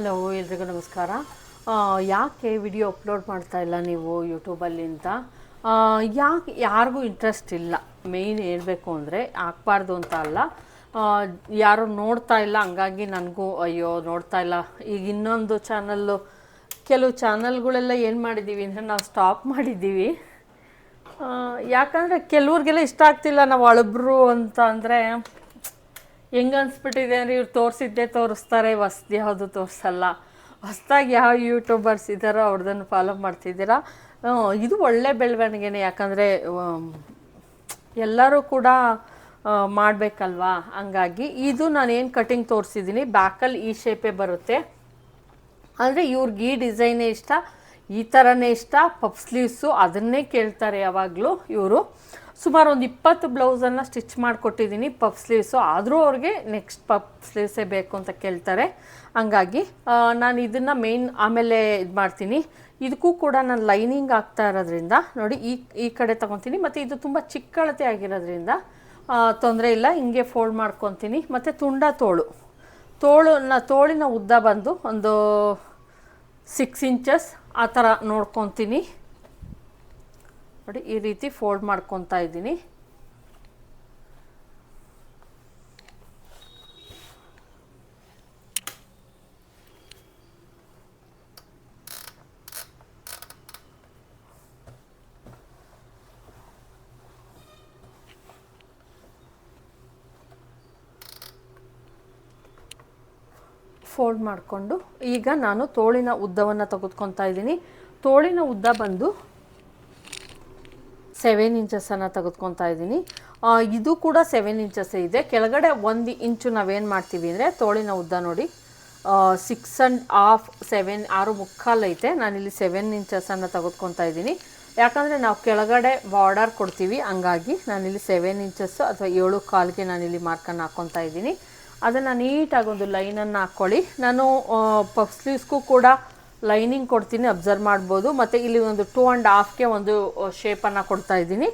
Hello, ಎಲ್ರಿಗೂ ನಮಸ್ಕಾರ. ಯಾಕೆ ವಿಡಿಯೋ ಅಪ್ಲೋಡ್ ಮಾಡ್ತಾ ಇಲ್ಲ ನೀವು ಯೂಟ್ಯೂಬಲ್ಲಿ ಅಂತ? ಯಾಕೆ ಯಾರಿಗೂ ಇಂಟ್ರೆಸ್ಟ್ ಇಲ್ಲ? ಮೇಯ್ನ್ ಹೇಳಬೇಕು ಅಂದರೆ ಹಾಕ್ಬಾರ್ದು ಅಂತ ಅಲ್ಲ. ಯಾರು ನೋಡ್ತಾ ಇಲ್ಲ, ಹಂಗಾಗಿ ನನಗೂ ಅಯ್ಯೋ ನೋಡ್ತಾ ಇಲ್ಲ. ಈಗ ಇನ್ನೊಂದು ಚಾನಲ್ಲು ಕೆಲವು ಚಾನಲ್ಗಳೆಲ್ಲ ಏನು ಮಾಡಿದ್ದೀವಿ ಅಂದರೆ ನಾವು ಸ್ಟಾಪ್ ಮಾಡಿದ್ದೀವಿ ಯಾಕಂದರೆ ಕೆಲವ್ರಿಗೆಲ್ಲ ಇಷ್ಟ ಆಗ್ತಿಲ್ಲ ನಾವು ಅಳಬ್ರು ಅಂತ ಅಂದರೆ ಹೆಂಗೆ ಅನ್ಸ್ಬಿಟ್ಟಿದೆ ಅಂದರೆ ಇವ್ರು ತೋರಿಸಿದ್ದೇ ತೋರಿಸ್ತಾರೆ, ಹೊಸ್ದು ಯಾವುದು ತೋರಿಸಲ್ಲ. ಹೊಸ್ದಾಗಿ ಯಾವ ಯೂಟ್ಯೂಬರ್ಸ್ ಇದ್ದಾರೋ ಅವ್ರದ್ದನ್ನು ಫಾಲೋ ಮಾಡ್ತಿದ್ದೀರಾ? ಇದು ಒಳ್ಳೆ ಬೆಳವಣಿಗೆನೆ. ಯಾಕಂದರೆ ಎಲ್ಲರೂ ಕೂಡ ಮಾಡಬೇಕಲ್ವಾ? ಹಂಗಾಗಿ ಇದು ನಾನೇನು ಕಟಿಂಗ್ ತೋರಿಸಿದ್ದೀನಿ ಬ್ಯಾಕಲ್ಲಿ ಈ ಶೇಪೇ ಬರುತ್ತೆ. ಅಂದರೆ ಇವ್ರಿಗೆ ಈ ಡಿಸೈನೇ ಇಷ್ಟ, ಈ ಥರನೇ ಇಷ್ಟ. ಪಪ್ ಸ್ಲೀವ್ಸು ಅದನ್ನೇ ಕೇಳ್ತಾರೆ ಯಾವಾಗಲೂ ಇವರು. ಸುಮಾರು ಒಂದು ಇಪ್ಪತ್ತು ಬ್ಲೌಸನ್ನು ಸ್ಟಿಚ್ ಮಾಡಿಕೊಟ್ಟಿದ್ದೀನಿ ಪಫ್ ಸ್ಲೀವ್ಸು ಆದರೂ ಅವ್ರಿಗೆ ನೆಕ್ಸ್ಟ್ ಪಫ್ ಸ್ಲೀವ್ಸೇ ಬೇಕು ಅಂತ ಕೇಳ್ತಾರೆ. ಹಂಗಾಗಿ ನಾನು ಇದನ್ನು ಮೇಯ್ನ್ ಆಮೇಲೆ ಇದು ಮಾಡ್ತೀನಿ. ಇದಕ್ಕೂ ಕೂಡ ನಾನು ಲೈನಿಂಗ್ ಆಗ್ತಾ ಇರೋದ್ರಿಂದ, ನೋಡಿ ಈ ಈ ಕಡೆ ತೊಗೊತೀನಿ. ಮತ್ತು ಇದು ತುಂಬ ಚಿಕ್ಕಳತೆ ಆಗಿರೋದ್ರಿಂದ ತೊಂದರೆ ಇಲ್ಲ. ಹಿಂಗೆ ಫೋಲ್ಡ್ ಮಾಡ್ಕೊತೀನಿ. ಮತ್ತು ತುಂಡ ತೋಳು. ತೋಳನ್ನ ತೋಳಿನ ಉದ್ದ ಬಂದು ಒಂದು ಸಿಕ್ಸ್ ಇಂಚಸ್ ಆ ಥರ ನೋಡ್ಕೊತೀನಿ. ನೋಡಿ, ಈ ರೀತಿ ಫೋಲ್ಡ್ ಮಾಡ್ಕೊತಾ ಇದ್ದೀನಿ. ಫೋಲ್ಡ್ ಮಾಡಿಕೊಂಡು, ಈಗ ನಾನು ತೋಳಿನ ಉದ್ದವನ್ನು ತೆಗೆದುಕೊತಾ ಇದ್ದೀನಿ. ತೋಳಿನ ಉದ್ದ ಬಂದು ಸೆವೆನ್ ಇಂಚಸನ್ನು ತೆಗೆದುಕೊತಾ ಇದ್ದೀನಿ. ಇದು ಕೂಡ ಸೆವೆನ್ ಇಂಚಸ್ ಇದೆ. ಕೆಳಗಡೆ ಒಂದು ಇಂಚು ನಾವೇನು ಮಾಡ್ತೀವಿ ಅಂದರೆ ತೋಳಿನ ಉದ್ದ ನೋಡಿ. ಸಿಕ್ಸ್ ಆ್ಯಂಡ್ ಹಾಫ್ ಸೆವೆನ್ ಆರು ಮುಕ್ಕಾಲು ಐತೆ. ನಾನಿಲ್ಲಿ ಸೆವೆನ್ ಇಂಚಸನ್ನು ತೆಗೆದುಕೊತಾ ಇದ್ದೀನಿ. ಯಾಕಂದರೆ ನಾವು ಕೆಳಗಡೆ ಬಾರ್ಡರ್ ಕೊಡ್ತೀವಿ, ಹಂಗಾಗಿ ನಾನಿಲ್ಲಿ ಸೆವೆನ್ ಇಂಚಸ್ಸು ಅಥವಾ ಏಳು ಕಾಲಿಗೆ ನಾನಿಲ್ಲಿ ಮಾರ್ಕನ್ನು ಹಾಕ್ಕೊತಾ ಇದ್ದೀನಿ. ಅದನ್ನು ನೀಟಾಗಿ ಒಂದು ಲೈನನ್ನು ಹಾಕ್ಕೊಳ್ಳಿ ನಾನು ಪಫ್ ಸ್ಲೀವ್ಸ್ಗೂ ಕೂಡ ಲೈನಿಂಗ್ ಕೊಡ್ತೀನಿ, ಅಬ್ಸರ್ವ್ ಮಾಡ್ಬೋದು. ಮತ್ತು ಇಲ್ಲಿ ಒಂದು ಟೂ ಆ್ಯಂಡ್ ಹಾಫ್ಗೆ ಒಂದು ಶೇಪನ್ನು ಕೊಡ್ತಾ ಇದ್ದೀನಿ.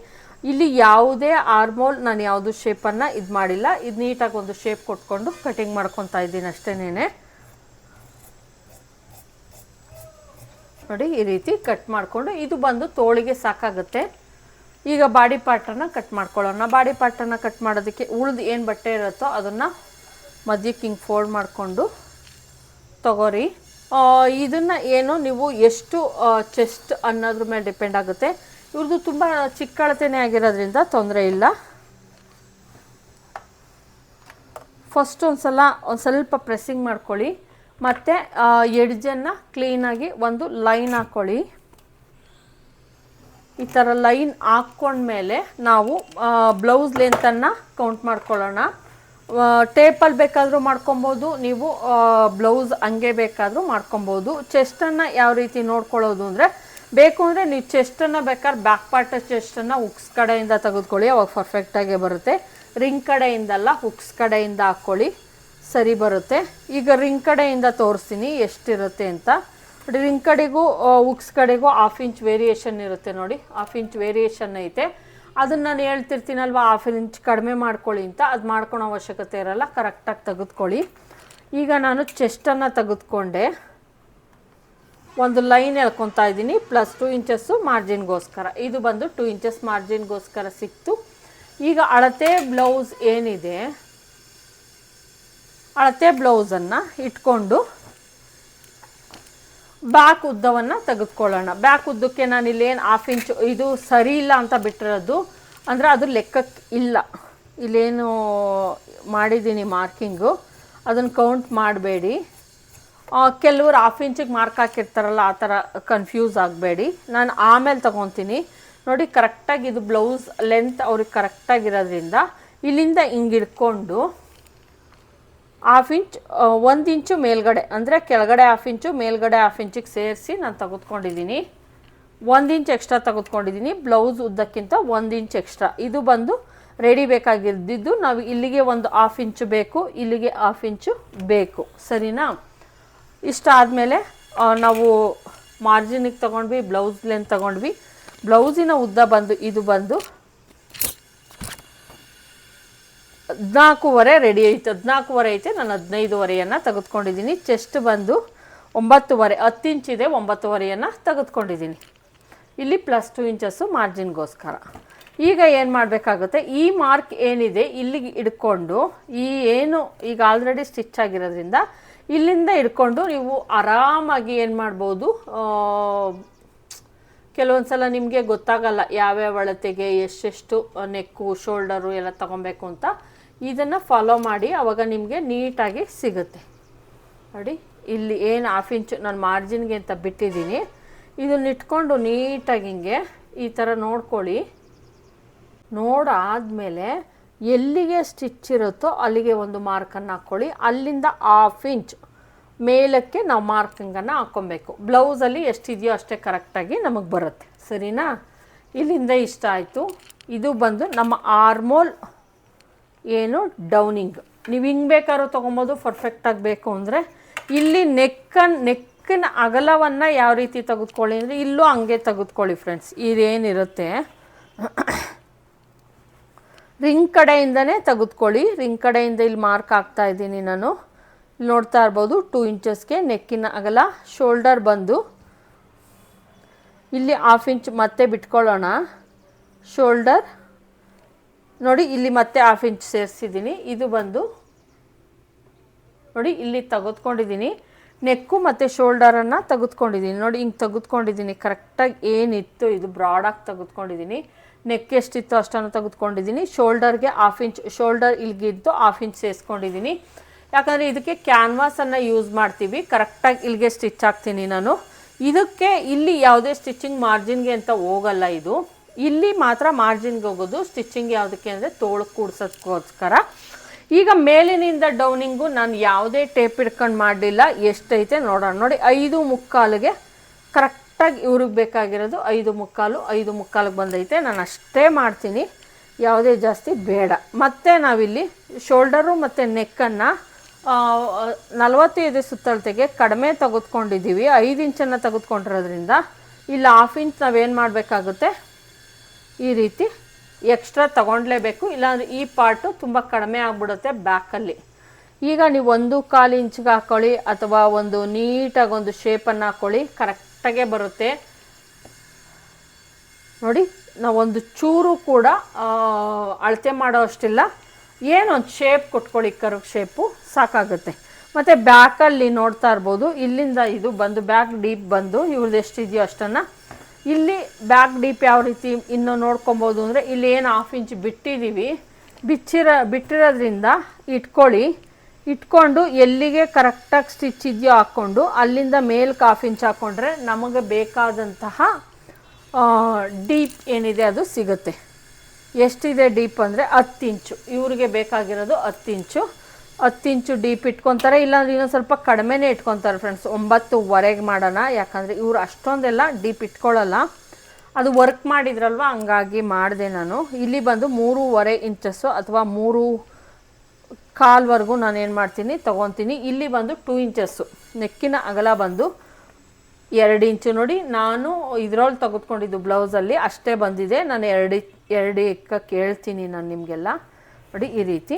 ಇಲ್ಲಿ ಯಾವುದೇ ಆರ್ಮೋಲ್ ನಾನು ಯಾವುದು ಶೇಪನ್ನು ಇದು ಮಾಡಿಲ್ಲ. ಇದು ನೀಟಾಗಿ ಒಂದು ಶೇಪ್ ಕೊಟ್ಕೊಂಡು ಕಟಿಂಗ್ ಮಾಡ್ಕೊತಾ ಇದ್ದೀನಿ ಅಷ್ಟೇ ನೋಡಿ, ಈ ರೀತಿ ಕಟ್ ಮಾಡಿಕೊಂಡು ಇದು ಬಂದು ತೋಳಿಗೆ ಸಾಕಾಗುತ್ತೆ. ಈಗ ಬಾಡಿ ಪಾರ್ಟನ್ನು ಕಟ್ ಮಾಡ್ಕೊಳ್ಳೋಣ. ಬಾಡಿ ಪಾರ್ಟನ್ನು ಕಟ್ ಮಾಡೋದಕ್ಕೆ ಉಳಿದು ಏನು ಬಟ್ಟೆ ಇರುತ್ತೋ ಅದನ್ನು ಮಧ್ಯಕ್ಕೆ ಹಿಂಗೆ ಫೋಲ್ಡ್ ಮಾಡಿಕೊಂಡು ತಗೋರಿ. ಇದನ್ನು ಏನು ನೀವು ಎಷ್ಟು ಚೆಸ್ಟ್ ಅನ್ನೋದ್ರ ಮೇಲೆ ಡಿಪೆಂಡ್ ಆಗುತ್ತೆ. ಇವ್ರದ್ದು ತುಂಬ ಚಿಕ್ಕ ಅಳತೆನೇ ಆಗಿರೋದ್ರಿಂದ ತೊಂದರೆ ಇಲ್ಲ. ಫಸ್ಟ್ ಒಂದು ಸಲ ಒಂದು ಸ್ವಲ್ಪ ಪ್ರೆಸ್ಸಿಂಗ್ ಮಾಡ್ಕೊಳ್ಳಿ. ಮತ್ತು ಎಡ್ಜನ್ನು ಕ್ಲೀನಾಗಿ ಒಂದು ಲೈನ್ ಹಾಕ್ಕೊಳ್ಳಿ ಈ ಥರ ಲೈನ್ ಹಾಕ್ಕೊಂಡ್ಮೇಲೆ ನಾವು ಬ್ಲೌಸ್ ಲೆಂತನ್ನು ಕೌಂಟ್ ಮಾಡ್ಕೊಳ್ಳೋಣ. ಟೇಪಲ್ಲಿ ಬೇಕಾದರೂ ಮಾಡ್ಕೊಬೋದು, ನೀವು ಬ್ಲೌಸ್ ಹಂಗೆ ಬೇಕಾದರೂ ಮಾಡ್ಕೊಬೋದು. ಚೆಸ್ಟನ್ನು ಯಾವ ರೀತಿ ನೋಡ್ಕೊಳ್ಳೋದು ಅಂದರೆ, ಬೇಕು ಅಂದರೆ ನೀವು ಚೆಸ್ಟನ್ನು ಬೇಕಾದ್ರೆ ಬ್ಯಾಕ್ ಪಾರ್ಟ್ ಚೆಸ್ಟನ್ನು ಹುಕ್ಸ್ ಕಡೆಯಿಂದ ತೆಗೆದುಕೊಳ್ಳಿ, ಅವಾಗ ಪರ್ಫೆಕ್ಟಾಗೆ ಬರುತ್ತೆ. ರಿಂಗ್ ಕಡೆಯಿಂದಲ್ಲ ಹುಕ್ಸ್ ಕಡೆಯಿಂದ ಹಾಕ್ಕೊಳ್ಳಿ, ಸರಿ ಬರುತ್ತೆ. ಈಗ ರಿಂಗ್ ಕಡೆಯಿಂದ ತೋರಿಸ್ತೀನಿ ಎಷ್ಟಿರುತ್ತೆ ಅಂತ. ರಿಂಗ್ ಕಡೆಗೂ ಹುಕ್ಸ್ ಕಡೆಗೂ ಹಾಫ್ ಇಂಚ್ ವೇರಿಯೇಷನ್ ಇರುತ್ತೆ ನೋಡಿ ಹಾಫ್ ಇಂಚ್ ವೇರಿಯೇಷನ್ ಐತೆ. ಅದನ್ನು ನಾನು ಹೇಳ್ತಿರ್ತೀನಲ್ವ ಹಾಫ್ ಇಂಚ್ ಕಡಿಮೆ ಮಾಡ್ಕೊಳ್ಳಿ ಅಂತ. ಅದು ಮಾಡ್ಕೊಳೋ ಅವಶ್ಯಕತೆ ಇರಲ್ಲ ಕರೆಕ್ಟಾಗಿ ತೆಗೆದುಕೊಳ್ಳಿ. ಈಗ ನಾನು ಚೆಸ್ಟನ್ನು ತೆಗೆದುಕೊಂಡೆ. ಒಂದು ಲೈನ್ ಎಳ್ಕೊತಾ ಇದ್ದೀನಿ ಪ್ಲಸ್ ಟೂ ಇಂಚಸ್ಸು ಮಾರ್ಜಿನ್ಗೋಸ್ಕರ ಇದು ಬಂದು ಟೂ ಇಂಚಸ್ ಮಾರ್ಜಿನ್ಗೋಸ್ಕರ ಸಿಕ್ತು. ಈಗ ಅಳತೆ ಬ್ಲೌಸ್ ಏನಿದೆ, ಅಳತೆ ಬ್ಲೌಸನ್ನು ಇಟ್ಕೊಂಡು ಬ್ಯಾಕ್ ಉದ್ದವನ್ನು ತೆಗೆದುಕೊಳ್ಳೋಣ. ಬ್ಯಾಕ್ ಉದ್ದಕ್ಕೆ ನಾನು ಇಲ್ಲೇನು ಹಾಫ್ ಇಂಚು ಇದು ಸರಿ ಇಲ್ಲ ಅಂತ ಬಿಟ್ಟಿರೋದು, ಅಂದರೆ ಅದು ಲೆಕ್ಕಕ್ಕೆ ಇಲ್ಲ. ಇಲ್ಲೇನು ಮಾಡಿದ್ದೀನಿ ಮಾರ್ಕಿಂಗು ಅದನ್ನು ಕೌಂಟ್ ಮಾಡಬೇಡಿ. ಕೆಲವರು ಹಾಫ್ ಇಂಚಿಗೆ ಮಾರ್ಕ್ ಹಾಕಿರ್ತಾರಲ್ಲ, ಆ ಥರ ಕನ್ಫ್ಯೂಸ್ ಆಗಬೇಡಿ. ನಾನು ಆಮೇಲೆ ತೊಗೊತೀನಿ. ನೋಡಿ ಕರೆಕ್ಟಾಗಿ ಇದು ಬ್ಲೌಸ್ ಲೆಂತ್ ಅವ್ರಿಗೆ ಕರೆಕ್ಟಾಗಿರೋದ್ರಿಂದ ಇಲ್ಲಿಂದ ಹಿಂಗೆ ಹಾಫ್ ಇಂಚ್ ಒಂದು ಇಂಚು ಮೇಲ್ಗಡೆ, ಅಂದರೆ ಕೆಳಗಡೆ ಹಾಫ್ ಇಂಚು ಮೇಲ್ಗಡೆ ಹಾಫ್ ಇಂಚಿಗೆ ಸೇರಿಸಿ ನಾನು ತೆಗೆದುಕೊಂಡಿದ್ದೀನಿ. ಒಂದು ಇಂಚ್ ಎಕ್ಸ್ಟ್ರಾ ತೆಗೆದುಕೊಂಡಿದ್ದೀನಿ. ಬ್ಲೌಸ್ ಉದ್ದಕ್ಕಿಂತ ಒಂದು ಇಂಚ್ ಎಕ್ಸ್ಟ್ರಾ ಇದು ಬಂದು ರೆಡಿ ಬೇಕಾಗಿದ್ದಿದ್ದು ನಾವು ಇಲ್ಲಿಗೆ ಒಂದು ಹಾಫ್ ಇಂಚು ಬೇಕು, ಇಲ್ಲಿಗೆ ಹಾಫ್ ಇಂಚು ಬೇಕು. ಸರಿನಾ? ಇಷ್ಟ ಆದಮೇಲೆ ನಾವು ಮಾರ್ಜಿನಿಗೆ ತೊಗೊಂಡ್ವಿ ಬ್ಲೌಸ್ ಲೆಂತ್ ತೊಗೊಂಡ್ವಿ. ಬ್ಲೌಸಿನ ಉದ್ದ ಬಂದು, ಇದು ಬಂದು ಹದಿನಾಲ್ಕೂವರೆ ರೆಡಿ ಐತೆ ಹದಿನಾಲ್ಕೂವರೆ ಐತೆ. ನಾನು ಹದಿನೈದುವರೆಯನ್ನು ತೆಗೆದುಕೊಂಡಿದ್ದೀನಿ. ಚೆಸ್ಟ್ ಬಂದು ಒಂಬತ್ತುವರೆ, ಹತ್ತು ಇಂಚಿದೆ ಒಂಬತ್ತುವರೆಯನ್ನು ತೆಗೆದುಕೊಂಡಿದ್ದೀನಿ. ಇಲ್ಲಿ ಪ್ಲಸ್ ಟು ಇಂಚಸ್ಸು ಮಾರ್ಜಿನ್ಗೋಸ್ಕರ ಈಗ ಏನು ಮಾಡಬೇಕಾಗುತ್ತೆ? ಈ ಮಾರ್ಕ್ ಏನಿದೆ ಇಲ್ಲಿಗೆ ಹಿಡ್ಕೊಂಡು, ಈ ಏನು ಈಗ ಆಲ್ರೆಡಿ ಸ್ಟಿಚ್ ಆಗಿರೋದ್ರಿಂದ ಇಲ್ಲಿಂದ ಹಿಡ್ಕೊಂಡು ನೀವು ಆರಾಮಾಗಿ ಏನು ಮಾಡ್ಬೋದು? ಕೆಲವೊಂದು ಸಲ ನಿಮಗೆ ಗೊತ್ತಾಗಲ್ಲ ಯಾವ್ಯಾವ ಅಳತೆಗೆ ಎಷ್ಟೆಷ್ಟು ನೆಕ್ಕು ಶೋಲ್ಡರು ಎಲ್ಲ ತಗೊಬೇಕು ಅಂತ. ಇದನ್ನು ಫಾಲೋ ಮಾಡಿ ಆವಾಗ ನಿಮಗೆ ನೀಟಾಗಿ ಸಿಗುತ್ತೆ. ನೋಡಿ, ಇಲ್ಲಿ ಏನು ಹಾಫ್ ಇಂಚು ನಾನು ಮಾರ್ಜಿನ್ಗೆ ಅಂತ ಬಿಟ್ಟಿದ್ದೀನಿ. ಇದನ್ನ ಇಟ್ಕೊಂಡು ನೀಟಾಗಿ ಹಿಂಗೆ ಈ ಥರ ನೋಡ್ಕೊಳ್ಳಿ. ನೋಡಾದಮೇಲೆ ಎಲ್ಲಿಗೆ ಸ್ಟಿಚ್ ಇರುತ್ತೋ ಅಲ್ಲಿಗೆ ಒಂದು ಮಾರ್ಕನ್ನು ಹಾಕ್ಕೊಳ್ಳಿ. ಅಲ್ಲಿಂದ ಹಾಫ್ ಇಂಚ್ ಮೇಲಕ್ಕೆ ನಾವು ಮಾರ್ಕಿಂಗನ್ನು ಹಾಕ್ಕೊಬೇಕು. ಬ್ಲೌಸಲ್ಲಿ ಎಷ್ಟಿದೆಯೋ ಅಷ್ಟೇ ಕರೆಕ್ಟಾಗಿ ನಮಗೆ ಬರುತ್ತೆ. ಸರಿನಾ? ಇಲ್ಲಿಂದ ಇಷ್ಟ ಆಯಿತು. ಇದು ಬಂದು ನಮ್ಮ ಆರ್ಮೋಲ್ ಏನು ಡೌನಿಂಗ್ ನೀವು ಹಿಂಗೆ ಬೇಕಾದ್ರೂ ತೊಗೊಬೋದು ಪರ್ಫೆಕ್ಟಾಗಿ ಬೇಕು ಅಂದರೆ ಇಲ್ಲಿ ನೆಕ್ಕನ್, ನೆಕ್ಕಿನ ಅಗಲವನ್ನು ಯಾವ ರೀತಿ ತೆಗೆದುಕೊಳ್ಳಿ ಅಂದರೆ ಇಲ್ಲೂ ಹಂಗೆ ತೆಗೆದುಕೊಳ್ಳಿ ಫ್ರೆಂಡ್ಸ್ ಇದೇನಿರುತ್ತೆ? ರಿಂಗ್ ಕಡೆಯಿಂದನೇ ತೆಗೆದುಕೊಳ್ಳಿ. ರಿಂಗ್ ಕಡೆಯಿಂದ ಇಲ್ಲಿ ಮಾರ್ಕ್ ಆಗ್ತಾ ಇದ್ದೀನಿ ನಾನು. ಇಲ್ಲಿ ನೋಡ್ತಾ ಇರ್ಬೋದು ಟೂ ಇಂಚಸ್ಗೆ ನೆಕ್ಕಿನ ಅಗಲ ಶೋಲ್ಡರ್ ಬಂದು. ಇಲ್ಲಿ ಹಾಫ್ ಇಂಚ್ ಮತ್ತೆ ಬಿಟ್ಕೊಳ್ಳೋಣ. ಶೋಲ್ಡರ್ ನೋಡಿ, ಇಲ್ಲಿ ಮತ್ತೆ ಹಾಫ್ ಇಂಚ್ ಸೇರಿಸಿದ್ದೀನಿ. ಇದು ಬಂದು ನೋಡಿ, ಇಲ್ಲಿ ತೆಗೆದುಕೊಂಡಿದ್ದೀನಿ. ನೆಕ್ಕು ಮತ್ತು ಶೋಲ್ಡರನ್ನು ತೆಗೆದುಕೊಂಡಿದ್ದೀನಿ. ನೋಡಿ, ಹಿಂಗೆ ತೆಗೆದುಕೊಂಡಿದ್ದೀನಿ. ಕರೆಕ್ಟಾಗಿ ಏನಿತ್ತು, ಇದು ಬ್ರಾಡಾಗಿ ತೆಗೆದುಕೊಂಡಿದ್ದೀನಿ. ನೆಕ್ ಎಷ್ಟಿತ್ತು ಅಷ್ಟನ್ನು ತೆಗೆದುಕೊಂಡಿದ್ದೀನಿ. ಶೋಲ್ಡರ್ಗೆ ಹಾಫ್ ಇಂಚ್ ಶೋಲ್ಡರ್ ಇಲ್ಲಿಗಿದ್ದು ಹಾಫ್ ಇಂಚ್ ಸೇರಿಸ್ಕೊಂಡಿದ್ದೀನಿ. ಯಾಕಂದರೆ ಇದಕ್ಕೆ ಕ್ಯಾನ್ವಾಸನ್ನು ಯೂಸ್ ಮಾಡ್ತೀವಿ. ಕರೆಕ್ಟಾಗಿ ಇಲ್ಲಿಗೆ ಸ್ಟಿಚ್ ಹಾಕ್ತೀನಿ ನಾನು. ಇದಕ್ಕೆ ಇಲ್ಲಿ ಯಾವುದೇ ಸ್ಟಿಚಿಂಗ್ ಮಾರ್ಜಿನ್ಗೆ ಅಂತ ಹೋಗಲ್ಲ ಇದು. ಇಲ್ಲಿ ಮಾತ್ರ ಮಾರ್ಜಿನ್ಗೆ ಹೋಗೋದು ಸ್ಟಿಚಿಂಗ್ ಯಾವುದಕ್ಕೆ ಅಂದರೆ ತೋಳು ಕೂಡ್ಸೋದಕ್ಕೋಸ್ಕರ ಈಗ ಮೇಲಿನಿಂದ ಡೌನಿಂಗು ನಾನು ಯಾವುದೇ ಟೇಪ್ ಹಿಡ್ಕೊಂಡು ಮಾಡಲಿಲ್ಲ, ಎಷ್ಟೈತೆ ನೋಡೋಣ. ನೋಡಿ, ಐದು ಮುಕ್ಕಾಲಿಗೆ ಕರೆಕ್ಟಾಗಿ ಇವ್ರಿಗೆ ಬೇಕಾಗಿರೋದು ಐದು ಮುಕ್ಕಾಲು, ಐದು ಮುಕ್ಕಾಲಿಗೆ ಬಂದೈತೆ. ನಾನು ಅಷ್ಟೇ ಮಾಡ್ತೀನಿ. ಯಾವುದೇ ಜಾಸ್ತಿ ಬೇಡ. ಮತ್ತು ನಾವಿಲ್ಲಿ ಶೋಲ್ಡರು ಮತ್ತು ನೆಕ್ಕನ್ನು ನಲವತ್ತೈದು ಸುತ್ತಳತೆಗೆ ಕಡಿಮೆ ತೆಗೆದುಕೊಂಡಿದ್ದೀವಿ. ಐದು ಇಂಚನ್ನು ತೆಗೆದುಕೊಂಡಿರೋದ್ರಿಂದ, ಇಲ್ಲಿ ಹಾಫ್ ಇಂಚ್ ನಾವೇನು ಮಾಡಬೇಕಾಗುತ್ತೆ? ಈ ರೀತಿ ಎಕ್ಸ್ಟ್ರಾ ತಗೊಳ್ಲೇಬೇಕು ಇಲ್ಲಾಂದರೆ ಈ ಪಾರ್ಟು ತುಂಬ ಕಡಿಮೆ ಆಗ್ಬಿಡುತ್ತೆ ಬ್ಯಾಕಲ್ಲಿ ಈಗ ನೀವು ಒಂದು ಕಾಲು ಇಂಚ್ಗೆ ಹಾಕೊಳ್ಳಿ ಅಥವಾ ಒಂದು ನೀಟಾಗಿ ಒಂದು ಶೇಪನ್ನು ಹಾಕ್ಕೊಳ್ಳಿ ಕರೆಕ್ಟಾಗೆ ಬರುತ್ತೆ. ನೋಡಿ ನಾವೊಂದು ಚೂರು ಕೂಡ ಅಳತೆ ಮಾಡೋ ಅಷ್ಟಿಲ್ಲ ಏನೊಂದು ಶೇಪ್ ಕೊಟ್ಕೊಳ್ಳಿ ಕರ್ವ್ ಶೇಪು ಸಾಕಾಗುತ್ತೆ. ಮತ್ತು ಬ್ಯಾಕಲ್ಲಿ ನೋಡ್ತಾ ಇರ್ಬೋದು, ಇಲ್ಲಿಂದ ಇದು ಬಂದು ಬ್ಯಾಕ್ ಡೀಪ್ ಬಂದು, ಇವ್ರದ್ದು ಎಷ್ಟಿದೆಯೋ ಅಷ್ಟನ್ನು ಇಲ್ಲಿ ಬ್ಯಾಕ್ ಡೀಪ್ ಯಾವ ರೀತಿ ಇನ್ನು ನೋಡ್ಕೊಬೋದು ಅಂದರೆ ಇಲ್ಲಿ ಏನು ಹಾಫ್ ಇಂಚ್ ಬಿಟ್ಟಿದ್ದೀವಿ ಬಿಚ್ಚಿರೋ, ಬಿಟ್ಟಿರೋದ್ರಿಂದ ಇಟ್ಕೊಳ್ಳಿ. ಇಟ್ಕೊಂಡು ಎಲ್ಲಿಗೆ ಕರೆಕ್ಟಾಗಿ ಸ್ಟಿಚ್ ಇದೆಯೋ ಹಾಕ್ಕೊಂಡು ಅಲ್ಲಿಂದ ಮೇಲ್ಕ್ ಹಾಫ್ ಇಂಚ್ ಹಾಕ್ಕೊಂಡ್ರೆ ನಮಗೆ ಬೇಕಾದಂತಹ ಡೀಪ್ ಏನಿದೆ ಅದು ಸಿಗುತ್ತೆ. ಎಷ್ಟಿದೆ ಡೀಪ್ ಅಂದರೆ ಹತ್ತು ಇಂಚು ಇವ್ರಿಗೆ ಬೇಕಾಗಿರೋದು ಹತ್ತು ಇಂಚು ಹತ್ತು ಇಂಚು ಡೀಪ್ ಇಟ್ಕೊತಾರೆ, ಇಲ್ಲಾಂದ್ರೆ ಇನ್ನೊಂದು ಸ್ವಲ್ಪ ಕಡಿಮೆನೇ ಇಟ್ಕೊತಾರೆ ಫ್ರೆಂಡ್ಸ್ ಒಂಬತ್ತುವರೆಗೆ ಮಾಡೋಣ, ಯಾಕಂದರೆ ಇವ್ರು ಅಷ್ಟೊಂದೆಲ್ಲ ಡೀಪ್ ಇಟ್ಕೊಳ್ಳಲ್ಲ ಅದು ವರ್ಕ್ ಮಾಡಿದ್ರಲ್ವ, ಹಂಗಾಗಿ ಮಾಡಿದೆ ನಾನು. ಇಲ್ಲಿ ಬಂದು ಮೂರುವರೆ ಇಂಚಸ್ಸು ಅಥವಾ ಮೂರು ಕಾಲ್ವರೆಗೂ ನಾನು ಏನು ಮಾಡ್ತೀನಿ, ತೊಗೊತೀನಿ. ಇಲ್ಲಿ ಬಂದು ಟೂ ಇಂಚಸ್ಸು. ನೆಕ್ಕಿನ ಅಗಲ ಬಂದು ಎರಡು ಇಂಚು ನೋಡಿ. ನಾನು ಇದ್ರಲ್ಲಿ ತೆಗೆದುಕೊಂಡಿದ್ದು ಬ್ಲೌಸಲ್ಲಿ ಅಷ್ಟೇ ಬಂದಿದೆ. ನಾನು ಎರಡು ಎರಡು ಇಕ್ಕಕ್ಕೆ ಹೇಳ್ತೀನಿ ನಾನು ನಿಮಗೆಲ್ಲ. ನೋಡಿ ಈ ರೀತಿ.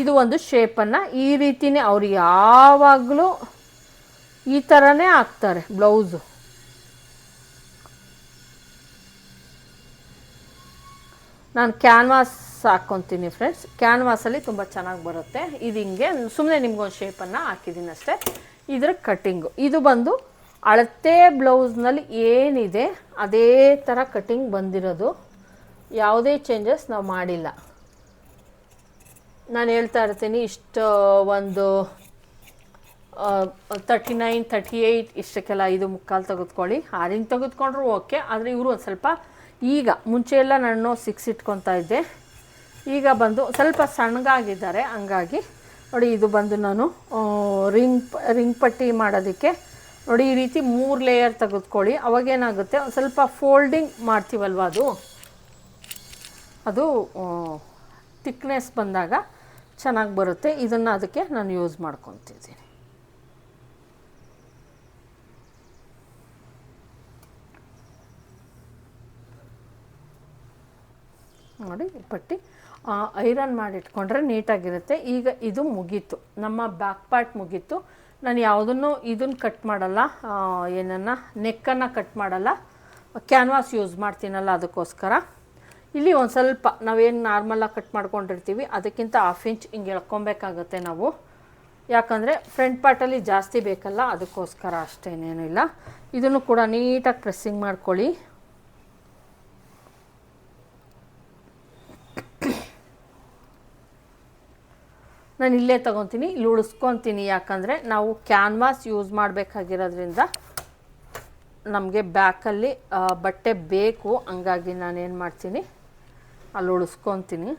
ಇದು ಒಂದು ಶೇಪನ್ನು ಈ ರೀತಿನೇ ಅವ್ರು ಯಾವಾಗಲೂ ಈ ಥರನೇ ಹಾಕ್ತಾರೆ ಬ್ಲೌಸು ನಾನು ಕ್ಯಾನ್ವಾಸ್ ಹಾಕ್ಕೊತೀನಿ ಫ್ರೆಂಡ್ಸ್ ಕ್ಯಾನ್ವಾಸಲ್ಲಿ ತುಂಬ ಚೆನ್ನಾಗಿ ಬರುತ್ತೆ. ಇದು ಹಿಂಗೆ ಸುಮ್ಮನೆ ನಿಮ್ಗೊಂದು ಶೇಪನ್ನು ಹಾಕಿದ್ದೀನಿ ಅಷ್ಟೇ. ಇದರ ಕಟ್ಟಿಂಗು ಇದು ಬಂದು ಅಳತೆ ಬ್ಲೌಸ್ನಲ್ಲಿ ಏನಿದೆ, ಅದೇ ಥರ ಕಟ್ಟಿಂಗ್ ಬಂದಿರೋದು. ಯಾವುದೇ ಚೇಂಜಸ್ ನಾವು ಮಾಡಿಲ್ಲ. ನಾನು ಹೇಳ್ತಾ ಇರ್ತೀನಿ, ಇಷ್ಟು ಒಂದು ತರ್ಟಿ ನೈನ್ ತರ್ಟಿ ಏಯ್ಟ್ ಇಷ್ಟಕ್ಕೆಲ್ಲ ಐದು ಮುಕ್ಕಾಲು ತೆಗೆದುಕೊಳ್ಳಿ. ಆರಿಂಗ್ ತೆಗೆದುಕೊಂಡ್ರು ಓಕೆ, ಆದರೆ ಇವರು ಒಂದು ಸ್ವಲ್ಪ ಈಗ, ಮುಂಚೆ ಎಲ್ಲ ನಾನು ಸಿಕ್ಸ್ ಇಟ್ಕೊತಾ ಇದ್ದೆ. ಈಗ ಬಂದು ಸ್ವಲ್ಪ ಸಣ್ಣಗಾಗಿದ್ದಾರೆ, ಹಂಗಾಗಿ. ನೋಡಿ, ಇದು ಬಂದು ನಾನು ರಿಂಗ್ ರಿಂಗ್ ಪಟ್ಟಿ ಮಾಡೋದಕ್ಕೆ, ನೋಡಿ, ಈ ರೀತಿ ಮೂರು ಲೇಯರ್ ತೆಗೆದುಕೊಳ್ಳಿ. ಅವಾಗೇನಾಗುತ್ತೆ ಒಂದು ಸ್ವಲ್ಪ ಫೋಲ್ಡಿಂಗ್ ಮಾಡ್ತೀವಲ್ವ ಅದು? ಅದು ತಿಕ್ನೆಸ್ ಬಂದಾಗ ಚೆನ್ನಾಗಿ ಬರುತ್ತೆ. ಇದನ್ನು ಅದಕ್ಕೆ ನಾನು ಯೂಸ್ ಮಾಡ್ಕೊತಿದ್ದೀನಿ. ನೋಡಿ ಪಟ್ಟಿ ಐರನ್ ಮಾಡಿಟ್ಕೊಂಡ್ರೆ ನೀಟಾಗಿರುತ್ತೆ. ಈಗ ಇದು ಮುಗೀತು. ನಮ್ಮ ಬ್ಯಾಕ್ ಪಾರ್ಟ್ ಮುಗೀತು. ನಾನು ಯಾವುದನ್ನು ಇದನ್ನು ಕಟ್ ಮಾಡಲ್ಲ ಏನನ್ನು, ನೆಕ್ಕನ್ನು ಕಟ್ ಮಾಡಲ್ಲ, ಕ್ಯಾನ್ವಾಸ್ ಯೂಸ್ ಮಾಡ್ತೀನಲ್ಲ ಅದಕ್ಕೋಸ್ಕರ. ಇಲ್ಲಿ ಒಂದು ಸ್ವಲ್ಪ ನಾವೇನು ನಾರ್ಮಲಾಗಿ ಕಟ್ ಮಾಡ್ಕೊಂಡಿರ್ತೀವಿ, ಅದಕ್ಕಿಂತ ಹಾಫ್ ಇಂಚ್ ಹಿಂಗೆ ಎಳ್ಕೊಬೇಕಾಗತ್ತೆ ನಾವು. ಯಾಕಂದರೆ ಫ್ರಂಟ್ ಪಾರ್ಟಲ್ಲಿ ಜಾಸ್ತಿ ಬೇಕಲ್ಲ, ಅದಕ್ಕೋಸ್ಕರ ಅಷ್ಟೇನೇನು ಇಲ್ಲ. ಇದನ್ನು ಕೂಡ ನೀಟಾಗಿ ಪ್ರೆಸ್ಸಿಂಗ್ ಮಾಡ್ಕೊಳ್ಳಿ. ನಾನು ಇಲ್ಲೇ ತೊಗೊತೀನಿ, ಇಲ್ಲಿ ಉಳಿಸ್ಕೊತೀನಿ. ಯಾಕಂದರೆ ನಾವು ಕ್ಯಾನ್ವಾಸ್ ಯೂಸ್ ಮಾಡಬೇಕಾಗಿರೋದ್ರಿಂದ ನಮಗೆ ಬ್ಯಾಕಲ್ಲಿ ಬಟ್ಟೆ ಬೇಕು, ಹಂಗಾಗಿ ನಾನೇನು ಮಾಡ್ತೀನಿ. ಅಲ್ಲಿ ಉಳಿಸ್ಕೊತೀನಿ.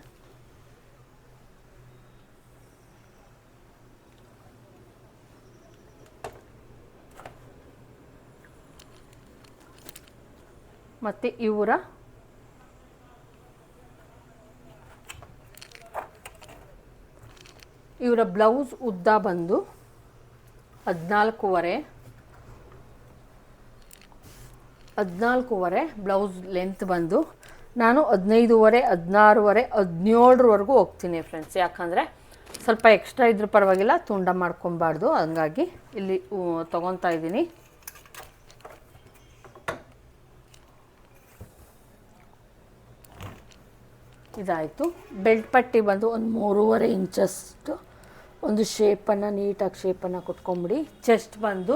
ಮತ್ತು ಇವರ? ಇವರ ಬ್ಲೌಸ್ ಉದ್ದ ಬಂದು ಹದಿನಾಲ್ಕೂವರೆ. ಹದಿನಾಲ್ಕೂವರೆ ಬ್ಲೌಸ್ ಲೆಂತ್ ಬಂದು ನಾನು ಹದಿನೈದುವರೆ, ಹದಿನಾರುವರೆ, ಹದಿನೇಳರವರೆಗೂ ಹೋಗ್ತೀನಿ ಫ್ರೆಂಡ್ಸ್ ಯಾಕಂದರೆ ಸ್ವಲ್ಪ ಎಕ್ಸ್ಟ್ರಾ ಇದ್ರೂ ಪರವಾಗಿಲ್ಲ, ತುಂಡ ಮಾಡ್ಕೊಬಾರ್ದು ಹಂಗಾಗಿ ಇಲ್ಲಿ ತೊಗೊತಾ ಇದ್ದೀನಿ. ಇದಾಯಿತು. ಬೆಲ್ಟ್ ಪಟ್ಟಿ ಬಂದು ಒಂದು ಮೂರುವರೆ ಇಂಚಷ್ಟು, ಒಂದು ಶೇಪನ್ನು ನೀಟಾಗಿ ಶೇಪನ್ನು ಕೊಟ್ಕೊಂಬಿಡಿ. ಚೆಸ್ಟ್ ಬಂದು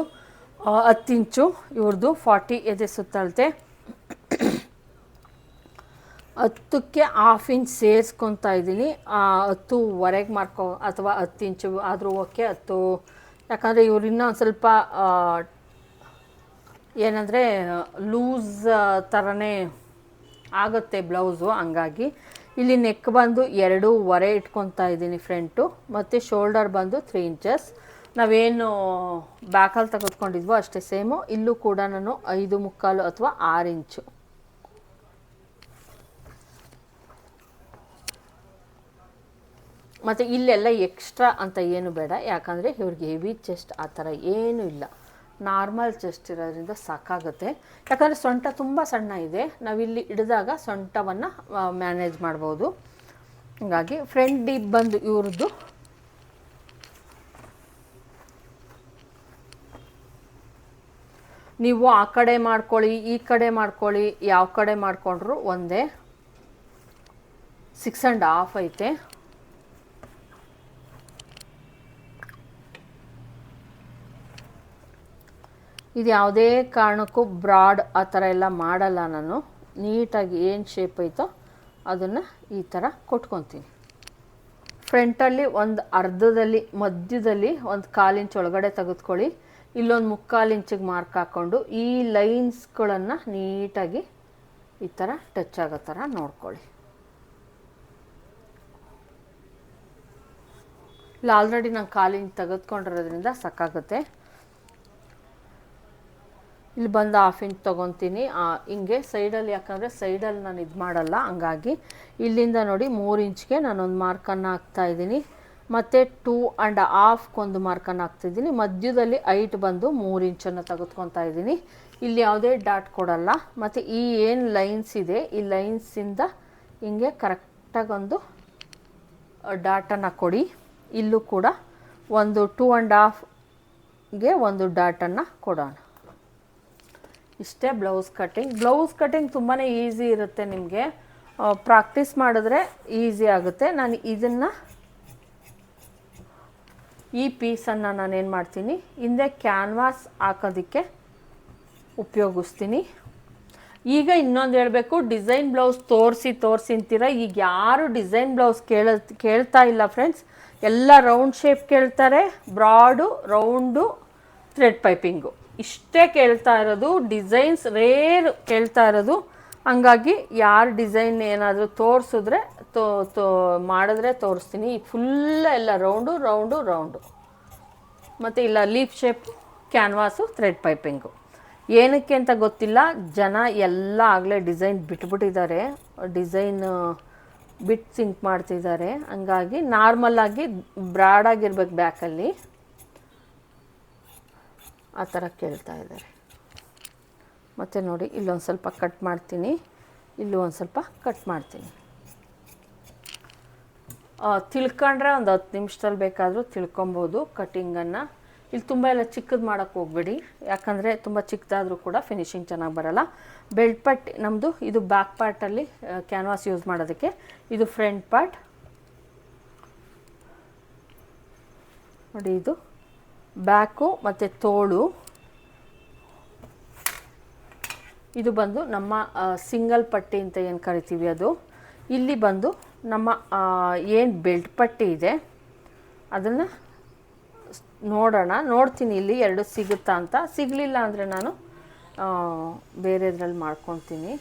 ಹತ್ತು ಇಂಚು ಇವ್ರದ್ದು ಫಾರ್ಟಿ ಎದೆ ಸುತ್ತಳತೆ. ಹತ್ತಕ್ಕೆ ಹಾಫ್ ಇಂಚ್ ಸೇರಿಸ್ಕೊತಾ ಇದ್ದೀನಿ. ಹತ್ತುವರೆಗೆ ಮಾರ್ಕೊ, ಅಥವಾ ಹತ್ತು ಇಂಚು ಆದರೂ ಓಕೆ ಹತ್ತು, ಯಾಕಂದರೆ ಇವ್ರು ಇನ್ನೂ ಸ್ವಲ್ಪ ಏನಂದರೆ ಲೂಸ್ ಥರನೇ ಆಗುತ್ತೆ ಬ್ಲೌಸು ಹಂಗಾಗಿ. ಇಲ್ಲಿ ನೆಕ್ ಬಂದು ಎರಡೂವರೆ ಇಟ್ಕೊತಾ ಇದ್ದೀನಿ ಫ್ರಂಟು ಮತ್ತು ಶೋಲ್ಡರ್ ಬಂದು ತ್ರೀ ಇಂಚಸ್ ನಾವೇನು ಬ್ಯಾಕಲ್ಲಿ ತೆಗೆದುಕೊಂಡಿದ್ವೋ ಅಷ್ಟೇ ಸೇಮು ಇಲ್ಲೂ ಕೂಡ ನಾನು ಐದು ಮುಕ್ಕಾಲು ಅಥವಾ ಆರು ಇಂಚು ಮತ್ತು ಇಲ್ಲೆಲ್ಲ ಎಕ್ಸ್ಟ್ರಾ ಅಂತ ಏನು ಬೇಡ. ಯಾಕಂದರೆ ಇವ್ರಿಗೆ ಹೆವಿ ಚೆಸ್ಟ್ ಆ ಥರ ಏನೂ ಇಲ್ಲ. ನಾರ್ಮಲ್ ಚೆಸ್ಟ್ ಇರೋದ್ರಿಂದ ಸಾಕಾಗುತ್ತೆ. ಯಾಕಂದರೆ ಸೊಂಟ ತುಂಬ ಸಣ್ಣ ಇದೆ. ನಾವಿಲ್ಲಿ ಹಿಡಿದಾಗ ಸೊಂಟವನ್ನು ಮ್ಯಾನೇಜ್ ಮಾಡ್ಬೋದು. ಹಾಗಾಗಿ ಫ್ರಂಟ್ ಡೀಪ್ ಬಂದು ಇವ್ರದ್ದು. ನೀವು ಆ ಕಡೆ ಮಾಡ್ಕೊಳ್ಳಿ, ಈ ಕಡೆ ಮಾಡ್ಕೊಳ್ಳಿ, ಯಾವ ಕಡೆ ಮಾಡಿಕೊಂಡ್ರು ಒಂದೇ. ಸಿಕ್ಸ್ ಆ್ಯಂಡ್ ಹಾಫ್ ಐತೆ. ಇದು ಯಾವುದೇ ಕಾರಣಕ್ಕೂ ಬ್ರಾಡ್ ಆ ಥರ ಎಲ್ಲ ಮಾಡಲ್ಲ ನಾನು. ನೀಟಾಗಿ ಏನು ಶೇಪ್ ಐತೋ ಅದನ್ನು ಈ ಥರ ಕೊಟ್ಕೊತೀನಿ. ಫ್ರಂಟಲ್ಲಿ ಒಂದು ಅರ್ಧದಲ್ಲಿ, ಮಧ್ಯದಲ್ಲಿ ಒಂದು ಕಾಲಿಂಚ್ ಒಳಗಡೆ ತೆಗೆದುಕೊಳ್ಳಿ. ಇಲ್ಲೊಂದು ಮುಕ್ಕಾಲು ಇಂಚಿಗೆ ಮಾರ್ಕ್ ಹಾಕ್ಕೊಂಡು ಈ ಲೈನ್ಸ್ಗಳನ್ನು ನೀಟಾಗಿ ಈ ಥರ ಟಚ್ ಆಗೋ ಥರ ನೋಡ್ಕೊಳ್ಳಿ. ಇಲ್ಲ ಆಲ್ರೆಡಿ ನಾನು ಕಾಲಿಂಚ್ ತೆಗೆದುಕೊಂಡಿರೋದ್ರಿಂದ ಸಾಕಾಗುತ್ತೆ ಇಲ್ಲಿ ಬಂದು ಹಾಫ್ ಇಂಚ್ ತೊಗೊತೀನಿ. ಹಿಂಗೆ ಸೈಡಲ್ಲಿ ಯಾಕಂದರೆ ಸೈಡಲ್ಲಿ ನಾನು ಇದು ಮಾಡಲ್ಲ, ಹಂಗಾಗಿ ಇಲ್ಲಿಂದ ನೋಡಿ ಮೂರು ಇಂಚ್ಗೆ ನಾನೊಂದು ಮಾರ್ಕನ್ನು ಹಾಕ್ತಾ ಇದ್ದೀನಿ. ಮತ್ತು ಟೂ ಆ್ಯಂಡ್ ಹಾಫ್ಗೊಂದು ಮಾರ್ಕನ್ನು ಹಾಕ್ತಿದ್ದೀನಿ ಮಧ್ಯದಲ್ಲಿ ಐಟ್ ಬಂದು ಮೂರು ಇಂಚನ್ನು ತೆಗೆದುಕೊತಾ ಇದ್ದೀನಿ. ಇಲ್ಲಿ ಯಾವುದೇ ಡಾಟ್ ಕೊಡಲ್ಲ. ಮತ್ತು ಈ ಏನು ಲೈನ್ಸ್ ಇದೆ, ಈ ಲೈನ್ಸಿಂದ ಹಿಂಗೆ ಕರೆಕ್ಟಾಗಿ ಒಂದು ಡಾಟನ್ನು ಕೊಡಿ. ಇಲ್ಲೂ ಕೂಡ ಒಂದು ಟೂ ಆ್ಯಂಡ್ ಹಾಫ್ಗೆ ಒಂದು ಡಾಟನ್ನು ಕೊಡೋಣ. ಇಷ್ಟೇ ಬ್ಲೌಸ್ ಕಟ್ಟಿಂಗ್ ಬ್ಲೌಸ್ ಕಟ್ಟಿಂಗ್ ತುಂಬಾ ಈಸಿ ಇರುತ್ತೆ ನಿಮಗೆ. ಪ್ರಾಕ್ಟೀಸ್ ಮಾಡಿದ್ರೆ ಈಸಿ ಆಗುತ್ತೆ. ನಾನು ಇದನ್ನು ಈ ಪೀಸನ್ನು ನಾನೇನು ಮಾಡ್ತೀನಿ? ಹಿಂದೆ ಕ್ಯಾನ್ವಾಸ್ ಹಾಕೋದಕ್ಕೆ ಉಪಯೋಗಿಸ್ತೀನಿ. ಈಗ ಇನ್ನೊಂದು ಹೇಳಬೇಕು ಡಿಸೈನ್ ಬ್ಲೌಸ್ ತೋರಿಸಿ ತೋರಿಸಿ ಅಂತೀರ? ಈಗ ಯಾರು ಡಿಸೈನ್ ಬ್ಲೌಸ್ ಕೇಳ, ಕೇಳ್ತಾ ಇಲ್ಲ ಫ್ರೆಂಡ್ಸ್ ಎಲ್ಲ ರೌಂಡ್ ಶೇಪ್ ಕೇಳ್ತಾರೆ. ಬ್ರಾಡು ರೌಂಡು ಥ್ರೆಡ್ ಪೈಪಿಂಗು ಇಷ್ಟೇ ಕೇಳ್ತಾ ಇರೋದು ಡಿಸೈನ್ಸ್ ರೇರ್ ಕೇಳ್ತಾ ಇರೋದು. ಹಂಗಾಗಿ ಯಾರ ಡಿಸೈನ್ ಏನಾದರೂ ತೋರಿಸಿದ್ರೆ ತೋ ತೋ, ಮಾಡಿದ್ರೆ ತೋರಿಸ್ತೀನಿ. ಫುಲ್ಲ ಫುಲ್ ಎಲ್ಲ ರೌಂಡು ರೌಂಡು ರೌಂಡು ಮತ್ತು ಇಲ್ಲ leaf shape canvas thread piping ಏನಕ್ಕೆ ಅಂತ ಗೊತ್ತಿಲ್ಲ. ಜನ ಎಲ್ಲ ಆಗಲೇ ಡಿಸೈನ್ ಬಿಟ್ಬಿಟ್ಟಿದ್ದಾರೆ. ಡಿಸೈನ್ ಬಿಟ್ ಸಿಂಕ್ ಮಾಡ್ತಿದ್ದಾರೆ. ಹಂಗಾಗಿ ನಾರ್ಮಲ್ಲಾಗಿ ಬ್ರಾಡಾಗಿರ್ಬೇಕು ಬ್ಯಾಕಲ್ಲಿ ಆ ಥರ ಕೇಳ್ತಾ ಇದ್ದಾರೆ. ಮತ್ತು ನೋಡಿ, ಇಲ್ಲೊಂದು ಸ್ವಲ್ಪ ಕಟ್ ಮಾಡ್ತೀನಿ. ಇಲ್ಲೂ ಒಂದು ಸ್ವಲ್ಪ ಕಟ್ ಮಾಡ್ತೀನಿ. ತಿಳ್ಕೊಂಡ್ರೆ ಒಂದು ಹತ್ತು ನಿಮಿಷದಲ್ಲಿ ಬೇಕಾದರೂ ತಿಳ್ಕೊಬೋದು ಕಟ್ಟಿಂಗನ್ನು ಇಲ್ಲಿ ತುಂಬ ಎಲ್ಲ ಚಿಕ್ಕದು ಮಾಡೋಕ್ಕೆ ಹೋಗ್ಬೇಡಿ. ಯಾಕಂದರೆ ತುಂಬ ಚಿಕ್ಕದಾದರೂ ಕೂಡ ಫಿನಿಶಿಂಗ್ ಚೆನ್ನಾಗಿ ಬರಲ್ಲ. ಬೆಲ್ಟ್ ಪಟ್ಟಿ ನಮ್ಮದು ಇದು ಬ್ಯಾಕ್ ಪಾರ್ಟಲ್ಲಿ ಕ್ಯಾನ್ವಾಸ್ ಯೂಸ್ ಮಾಡೋದಕ್ಕೆ. ಇದು ಫ್ರಂಟ್ ಪಾರ್ಟ್ ನೋಡಿ ಇದು. ಬ್ಯಾಕು ಮತ್ತು ತೋಳು. ಇದು ಬಂದು ನಮ್ಮ ಸಿಂಗಲ್ ಪಟ್ಟಿ ಅಂತ ಏನು ಕರಿತೀವಿ ಅದು. ಇಲ್ಲಿ ಬಂದು ನಮ್ಮ ಏನು ಬೆಲ್ಟ್ ಪಟ್ಟಿ ಇದೆ, ಅದನ್ನು ನೋಡೋಣ. ನೋಡ್ತೀನಿ ಇಲ್ಲಿ ಎರಡು ಸಿಗುತ್ತಾ ಅಂತ. ಸಿಗಲಿಲ್ಲ ಅಂದರೆ ನಾನು ಬೇರೆದ್ರಲ್ಲಿ ಮಾಡ್ಕೊತೀನಿ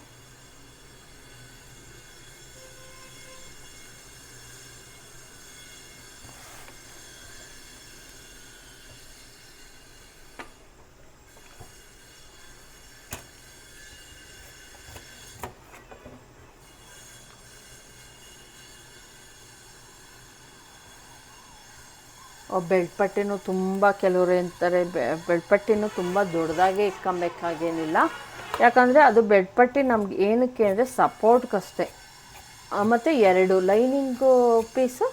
ಬೆಲ್ಟ್ ಪಟ್ಟಿನೂ ತುಂಬ ಕೆಲವರು ಅಂತಾರೆ. ಬೆಲ್ಟ್ ಪಟ್ಟಿನೂ ತುಂಬ ದೊಡ್ಡದಾಗೆ ಇಟ್ಕೊಬೇಕಾಗೇನಿಲ್ಲ. ಯಾಕಂದರೆ ಅದು ಬೆಲ್ಟ್ ಪಟ್ಟಿ ನಮ್ಗೆ ಏನಕ್ಕೆ ಅಂದರೆ ಸಪೋರ್ಟ್ಗಷ್ಟೇ. ಮತ್ತು ಎರಡು ಲೈನಿಂಗು ಪೀಸು,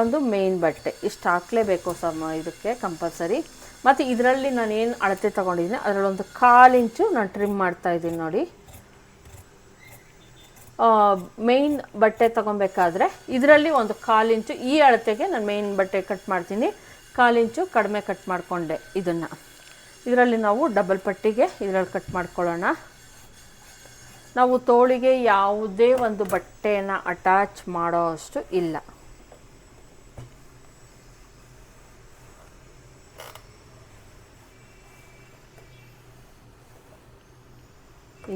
ಒಂದು ಮೇನ್ ಬಟ್ಟೆ. ಇಷ್ಟು ಹಾಕಲೇಬೇಕು ಸಮ, ಇದಕ್ಕೆ ಕಂಪಲ್ಸರಿ. ಮತ್ತು ಇದರಲ್ಲಿ ನಾನು ಏನು ಅಳತೆ ತೊಗೊಂಡಿದ್ದೀನಿ ಅದರಲ್ಲಿ ಒಂದು ಕಾಲು ಇಂಚು ನಾನು ಟ್ರಿಮ್ ಮಾಡ್ತಾಯಿದ್ದೀನಿ ನೋಡಿ. ಮೇಯ್ನ್ ಬಟ್ಟೆ ತೊಗೊಬೇಕಾದ್ರೆ ಇದರಲ್ಲಿ ಒಂದು ಕಾಲಿಂಚು ಈ ಅಳತೆಗೆ ನಾನು ಮೇಯ್ನ್ ಬಟ್ಟೆ ಕಟ್ ಮಾಡ್ತೀನಿ. ಕಾಲಿಂಚು ಕಡಿಮೆ ಕಟ್ ಮಾಡಿಕೊಂಡೆ ಇದನ್ನು. ಇದರಲ್ಲಿ ನಾವು ಡಬಲ್ ಪಟ್ಟಿಗೆ ಇದರಲ್ಲಿ ಕಟ್ ಮಾಡ್ಕೊಳ್ಳೋಣ. ನಾವು ತೋಳಿಗೆ ಯಾವುದೇ ಒಂದು ಬಟ್ಟೆಯನ್ನು ಅಟ್ಯಾಚ್ ಮಾಡೋ ಅಷ್ಟು ಇಲ್ಲ.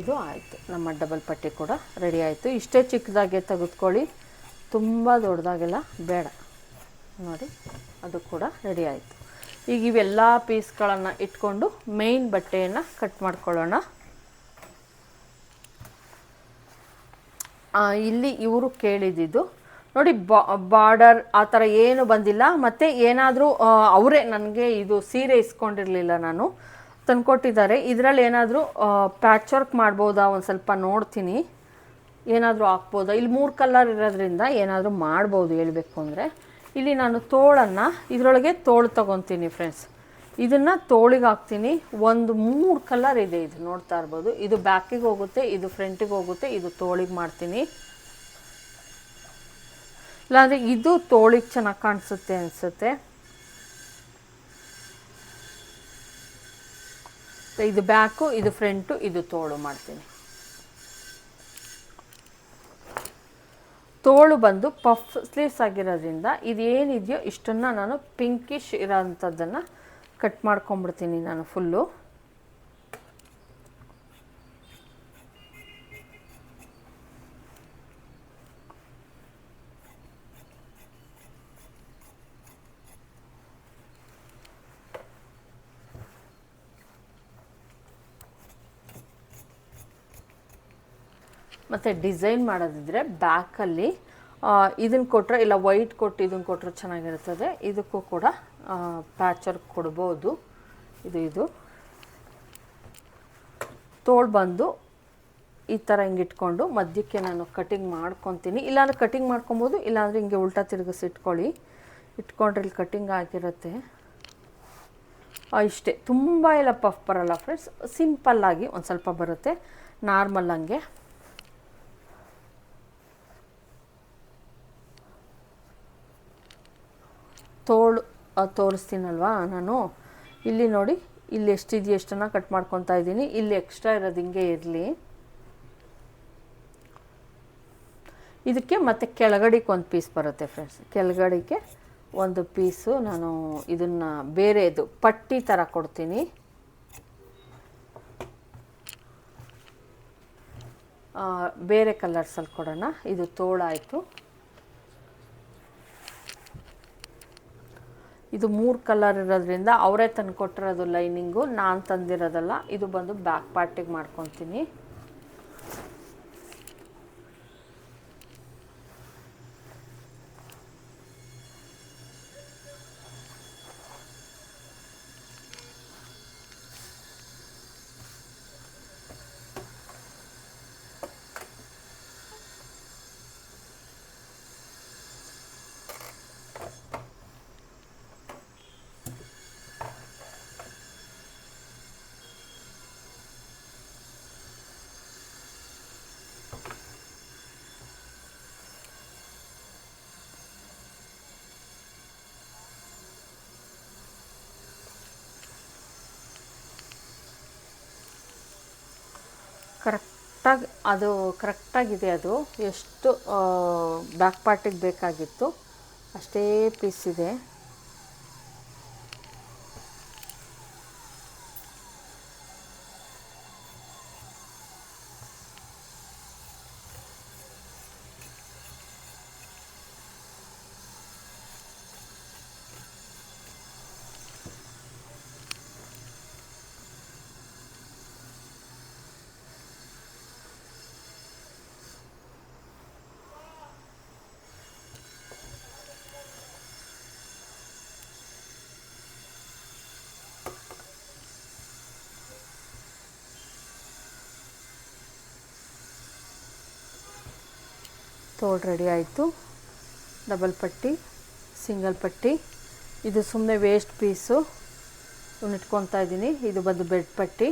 ಇದು ಆಯಿತು. ನಮ್ಮ ಡಬಲ್ ಪಟ್ಟಿ ಕೂಡ ರೆಡಿ ಆಯಿತು. ಇಷ್ಟೇ ಚಿಕ್ಕದಾಗೆ ತೆಗೆದುಕೊಳ್ಳಿ. ತುಂಬ ದೊಡ್ಡದಾಗೆಲ್ಲ ಬೇಡ. ನೋಡಿ, ಅದು ಕೂಡ ರೆಡಿ ಆಯಿತು. ಈಗ ಇವೆಲ್ಲ ಪೀಸ್ಗಳನ್ನು ಇಟ್ಕೊಂಡು ಮೇಯ್ನ್ ಬಟ್ಟೆಯನ್ನು ಕಟ್ ಮಾಡ್ಕೊಳ್ಳೋಣ. ಇಲ್ಲಿ ಇವರು ಕೇಳಿದ್ದು, ನೋಡಿ ಬಾರ್ಡರ್ ಆ ಥರ ಏನು ಬಂದಿಲ್ಲ. ಮತ್ತು ಏನಾದರೂ ಅವರೇ ನನಗೆ ಇದು ಸೀರೆ ಇಸ್ಕೊಂಡಿರಲಿಲ್ಲ ನಾನು. ತಂದ್ಕೊಟ್ಟಿದ್ದಾರೆ. ಇದರಲ್ಲಿ ಏನಾದರೂ ಪ್ಯಾಚ್ ವರ್ಕ್ ಮಾಡ್ಬೋದಾ ಒಂದು ಸ್ವಲ್ಪ ನೋಡ್ತೀನಿ. ಏನಾದರೂ ಹಾಕ್ಬೋದಾ? ಇಲ್ಲಿ ಮೂರು ಕಲರ್ ಇರೋದ್ರಿಂದ ಏನಾದರೂ ಮಾಡ್ಬೋದು ಹೇಳಬೇಕು ಅಂದರೆ. ಇಲ್ಲಿ ನಾನು ತೋಳನ್ನು, ಇದರೊಳಗೆ ತೋಳು ತೊಗೊತೀನಿ ಫ್ರೆಂಡ್ಸ್ ಇದನ್ನು ತೋಳಿಗೆ ಹಾಕ್ತೀನಿ. ಒಂದು ಮೂರು ಕಲರ್ ಇದೆ ಇದು ನೋಡ್ತಾ ಇರ್ಬೋದು. ಇದು ಬ್ಯಾಕಿಗೆ ಹೋಗುತ್ತೆ, ಇದು ಫ್ರಂಟಿಗೆ ಹೋಗುತ್ತೆ, ಇದು ತೋಳಿಗೆ ಮಾಡ್ತೀನಿ. ಇಲ್ಲಾಂದರೆ ಇದು ತೋಳಿಗೆ ಚೆನ್ನಾಗಿ ಕಾಣಿಸುತ್ತೆ ಅನಿಸುತ್ತೆ. ಇದು ಬ್ಯಾಕು, ಇದು ಫ್ರಂಟು, ಇದು ತೋಳು ಮಾಡ್ತೀನಿ. ತೋಳು ಬಂದು ಪಫ್ ಸ್ಲೀವ್ಸ್ ಆಗಿರೋದ್ರಿಂದ ಇದು ಏನಿದೆಯೋ ಇಷ್ಟನ್ನು ನಾನು ಪಿಂಕಿಶ್ ಇರೋಂಥದ್ದನ್ನು ಕಟ್ ಮಾಡ್ಕೊಂಬಿಡ್ತೀನಿ ನಾನು ಫುಲ್ಲು. ಮತ್ತು ಡಿಸೈನ್ ಮಾಡೋದಿದ್ರೆ ಬ್ಯಾಕಲ್ಲಿ ಇದನ್ನು ಕೊಟ್ಟರೆ ಇಲ್ಲ ವೈಟ್ ಕೊಟ್ಟು ಇದನ್ನು ಕೊಟ್ಟರೆ ಚೆನ್ನಾಗಿರ್ತದೆ ಇದಕ್ಕೂ ಕೂಡ ಪ್ಯಾಚರ್ ಕೊಡ್ಬೋದು. ಇದು ಇದು. ತೋಳ್ ಬಂದು ಈ ಥರ ಹಿಂಗೆ ಇಟ್ಕೊಂಡು ಮಧ್ಯಕ್ಕೆ ನಾನು ಕಟಿಂಗ್ ಮಾಡ್ಕೊತೀನಿ. ಇಲ್ಲಾಂದ್ರೆ ಕಟಿಂಗ್ ಮಾಡ್ಕೊಬೋದು, ಇಲ್ಲಾಂದ್ರೆ ಹಿಂಗೆ ಉಲ್ಟಾ ತಿರುಗಿಸಿ ಇಟ್ಕೊಳ್ಳಿ. ಇಟ್ಕೊಂಡ್ರೆ ಇಲ್ಲಿ ಕಟಿಂಗ್ ಆಗಿರುತ್ತೆ. ಇಷ್ಟೇ. ತುಂಬ ಎಲ್ಲ ಪಫ್ ಬರಲ್ಲ ಫ್ರೆಂಡ್ಸ್ ಸಿಂಪಲ್ಲಾಗಿ ಒಂದು ಸ್ವಲ್ಪ ಬರುತ್ತೆ. ನಾರ್ಮಲ್ ಹಂಗೆ. ತೋಳು ತೋರಿಸ್ತೀನಲ್ವಾ ನಾನು? ಇಲ್ಲಿ ನೋಡಿ, ಇಲ್ಲಿ ಎಷ್ಟಿದೆಯೋ ಎಷ್ಟನ್ನು ಕಟ್ ಮಾಡ್ಕೊತಾ ಇದ್ದೀನಿ. ಇಲ್ಲಿ ಎಕ್ಸ್ಟ್ರಾ ಇರೋದು ಹಿಂಗೆ ಇರಲಿ. ಇದಕ್ಕೆ ಮತ್ತೆ ಕೆಳಗಡೆಗೆ ಒಂದು ಪೀಸ್ ಬರುತ್ತೆ ಫ್ರೆಂಡ್ಸ್ ಕೆಳಗಡೆಗೆ ಒಂದು ಪೀಸು ನಾನು ಇದನ್ನು ಬೇರೆದು, ಪಟ್ಟಿ ಥರ ಕೊಡ್ತೀನಿ. ಬೇರೆ ಕಲರ್ಸಲ್ಲಿ ಕೊಡೋಣ. ಇದು ತೋಳಾಯಿತು. ಇದು ಮೂರು ಕಲರ್ ಇರೋದ್ರಿಂದ ಅವರೇ ತಂದು ಕೊಟ್ಟಿರೋದು ಲೈನಿಂಗು ನಾನು ತಂದಿರೋದಲ್ಲ, ಇದು ಬಂದು ಬ್ಯಾಕ್ ಪಾರ್ಟಿಗೆ ಮಾಡ್ಕೊತೀನಿ. ಕರೆಕ್ಟಾಗಿ ಅದು ಕರೆಕ್ಟಾಗಿದೆ ಅದು. ಎಷ್ಟು ಬ್ಯಾಕ್ ಪಾರ್ಟಿಗೆ ಬೇಕಾಗಿತ್ತು. ಅಷ್ಟೇ ಪೀಸ್ ಇದೆ. ತೋಳು ರೆಡಿ ಆಯಿತು. ಡಬಲ್ ಪಟ್ಟಿ, ಸಿಂಗಲ್ ಪಟ್ಟಿ. ಇದು ಸುಮ್ಮನೆ ವೇಸ್ಟ್ ಪೀಸು ಇಟ್ಕೊತಾ ಇದ್ದೀನಿ. ಇದು ಬಂದು ಬೆಡ್ ಪಟ್ಟಿ.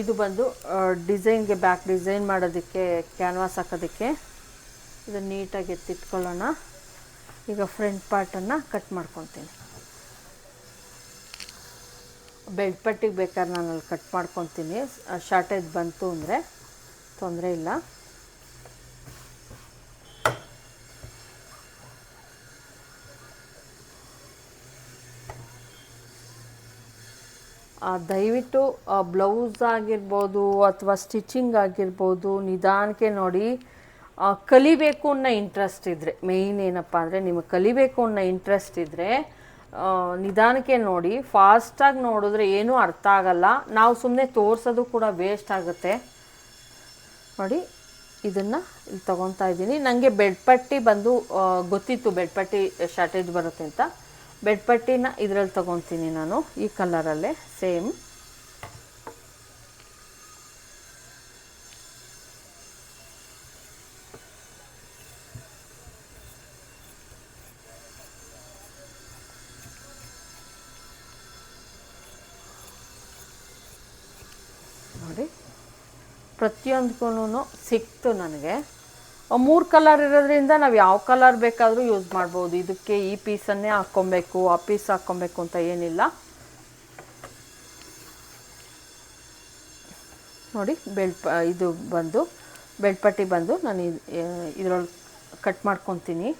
ಇದು ಬಂದು ಡಿಸೈನ್ಗೆ ಬ್ಯಾಕ್ ಡಿಸೈನ್ ಮಾಡೋದಕ್ಕೆ ಕ್ಯಾನ್ವಾಸ್ ಹಾಕೋದಕ್ಕೆ ಇದು ನೀಟಾಗಿ ಎತ್ತಿಟ್ಕೊಳ್ಳೋಣ. ಈಗ ಫ್ರಂಟ್ ಪಾರ್ಟನ್ನು ಕಟ್ ಮಾಡ್ಕೊತೀನಿ ಬೆಡ್ ಪಟ್ಟಿಗೆ ಬೇಕಾದ್ರೆ ನಾನು ಅಲ್ಲಿ ಕಟ್ ಮಾಡ್ಕೊತೀನಿ ಶಾರ್ಟೇಜ್ ಬಂತು ಅಂದರೆ ತೊಂದರೆ ಇಲ್ಲ. ದಯವಿಟ್ಟು ಬ್ಲೌಸ್ ಆಗಿರ್ಬೋದು ಅಥವಾ ಸ್ಟಿಚಿಂಗ್ ಆಗಿರ್ಬೋದು ನಿಧಾನಕ್ಕೆ ನೋಡಿ. ಕಲಿಬೇಕು ಅನ್ನೋ ಇಂಟ್ರೆಸ್ಟ್ ಇದ್ದರೆ ಮೇಯ್ನ್ ಏನಪ್ಪ ಅಂದರೆ ನಿಮಗೆ ಕಲಿಬೇಕು ಅನ್ನೋ ಇಂಟ್ರೆಸ್ಟ್ ಇದ್ದರೆ ನಿಧಾನಕ್ಕೆ ನೋಡಿ. ಫಾಸ್ಟಾಗಿ ನೋಡಿದ್ರೆ ಏನೂ ಅರ್ಥ ಆಗಲ್ಲ. ನಾವು ಸುಮ್ಮನೆ ತೋರಿಸೋದು ಕೂಡ ವೇಸ್ಟ್ ಆಗುತ್ತೆ. ನೋಡಿ, ಇದನ್ನು ಇಲ್ಲಿ ತೊಗೊತಾ ಇದ್ದೀನಿ. ನನಗೆ ಬೆಡ್ಪಟ್ಟಿ ಬಂದು ಗೊತ್ತಿತ್ತು ಬೆಡ್ಪಟ್ಟಿ ಶಾರ್ಟೇಜ್ ಬರುತ್ತೆ ಅಂತ. ಬೆಡ್ ಪಟ್ಟಿನ ಇದರಲ್ಲಿ ತೊಗೊತೀನಿ ನಾನು ಈ ಕಲರಲ್ಲೇ ಸೇಮ್. ನೋಡಿ. ಪ್ರತಿಯೊಂದಕ್ಕೂ ಸಿಕ್ತು ನನಗೆ. ಮೂರು ಕಲರ್ ಇರೋದ್ರಿಂದ ನಾವು ಯಾವ ಕಲರ್ ಬೇಕಾದರೂ ಯೂಸ್ ಮಾಡ್ಬೋದು. ಇದಕ್ಕೆ ಈ ಪೀಸನ್ನೇ ಹಾಕ್ಕೊಬೇಕು, ಆ ಪೀಸ್ ಹಾಕ್ಕೊಬೇಕು ಅಂತ ಏನಿಲ್ಲ. ನೋಡಿ ಬೆಳ್ಪ ಇದು ಬಂದು ಬೆಳ್ಪಟ್ಟಿ ಪಟ್ಟಿ ಬಂದು ನಾನು ಇದರೊಳಗೆ ಕಟ್ ಮಾಡ್ಕೊತೀನಿ.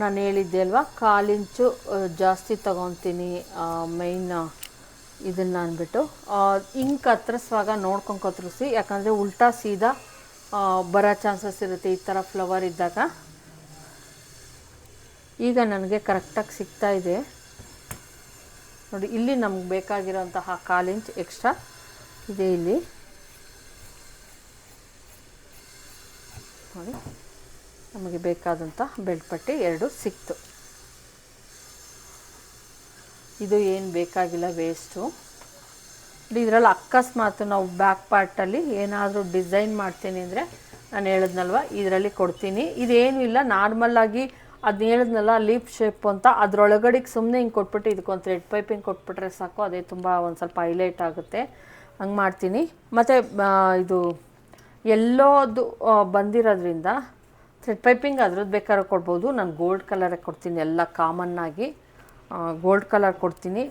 ನಾನು ಹೇಳಿದ್ದೆ ಅಲ್ವಾ, ಕಾಲಿಂಚು ಜಾಸ್ತಿ ತಗೊತೀನಿ ಮೈನ್ ಇದನ್ನು ಅಂದ್ಬಿಟ್ಟು. ಇಂಕ್ ಕತ್ತರಿಸುವಾಗ ನೋಡ್ಕೊಂಡು ಕತ್ತರಿಸಿ ಯಾಕಂದರೆ ಉಲ್ಟಾ ಸೀದಾ ಬರೋ ಚಾನ್ಸಸ್ ಇರುತ್ತೆ ಈ ಥರ ಫ್ಲವರ್ ಇದ್ದಾಗ. ಈಗ ನನಗೆ ಕರೆಕ್ಟಾಗಿ ಸಿಗ್ತಾ ಇದೆ. ನೋಡಿ, ಇಲ್ಲಿ ನಮ್ಗೆ ಬೇಕಾಗಿರೋಂತಹ ಕಾಲಿಂಚ್ ಎಕ್ಸ್ಟ್ರಾ ಇದೆ ಇಲ್ಲಿ. ನೋಡಿ. ನಮಗೆ ಬೇಕಾದಂಥ ಪಟ್ಟಿ ಎರಡು ಸಿಕ್ತು. ಇದು ಏನು ಬೇಕಾಗಿಲ್ಲ ವೇಸ್ಟು ಇದರಲ್ಲಿ ಅಕಸ್ಮಾತ್ ನಾವು ಬ್ಯಾಕ್ ಪಾರ್ಟಲ್ಲಿ ಏನಾದರೂ ಡಿಸೈನ್ ಮಾಡ್ತೀನಿ ಅಂದರೆ ನಾನು ಹೇಳಿದ್ನಲ್ವ? ಇದರಲ್ಲಿ ಕೊಡ್ತೀನಿ. ಇದೇನು ಇಲ್ಲ ನಾರ್ಮಲ್ಲಾಗಿ ಅದನ್ನ ಹೇಳಿದ್ನಲ್ಲ ಲೀಫ್ ಶೇಪ್ ಅಂತ. ಅದರೊಳಗಡೆಗೆ ಸುಮ್ಮನೆ ಹಿಂಗೆ ಕೊಟ್ಬಿಟ್ಟು ಇದಕ್ಕೊಂದು ಥ್ರೆಡ್ ಪೈಪಿಂಗ್ ಕೊಟ್ಬಿಟ್ರೆ ಸಾಕು. ಅದೇ ತುಂಬ ಒಂದು ಸ್ವಲ್ಪ ಹೈಲೈಟ್ ಆಗುತ್ತೆ. ಹಂಗೆ ಮಾಡ್ತೀನಿ. ಮತ್ತು ಇದು ಎಲ್ಲೋದು ಬಂದಿರೋದ್ರಿಂದ ಥ್ರೆಡ್ ಪೈಪಿಂಗ್ ಅದ್ರದ್ದು ಬೇಕಾದ್ರೆ ಕೊಡ್ಬೋದು. ನಾನು ಗೋಲ್ಡ್ ಕಲರೇ ಕೊಡ್ತೀನಿ. ಎಲ್ಲ ಕಾಮನ್ನಾಗಿ ಗೋಲ್ಡ್ ಕಲರ್ ಕೊಡ್ತೀನಿ.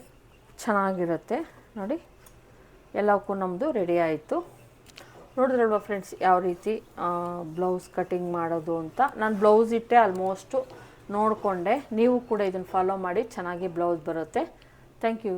ಚೆನ್ನಾಗಿರುತ್ತೆ. ನೋಡಿ ಎಲ್ಲಕ್ಕೂ ನಮ್ಮದು ರೆಡಿ ಆಯಿತು. ನೋಡಿದ್ರಲ್ವ ಫ್ರೆಂಡ್ಸ್ ಯಾವ ರೀತಿ ಬ್ಲೌಸ್ ಕಟಿಂಗ್ ಮಾಡೋದು ಅಂತ? ನಾನು ಬ್ಲೌಸ್ ಇಟ್ಟೆ ಆಲ್ಮೋಸ್ಟು ನೋಡಿಕೊಂಡೆ. ನೀವು ಕೂಡ ಇದನ್ನು ಫಾಲೋ ಮಾಡಿ, ಚೆನ್ನಾಗಿ ಬ್ಲೌಸ್ ಬರುತ್ತೆ. Thank you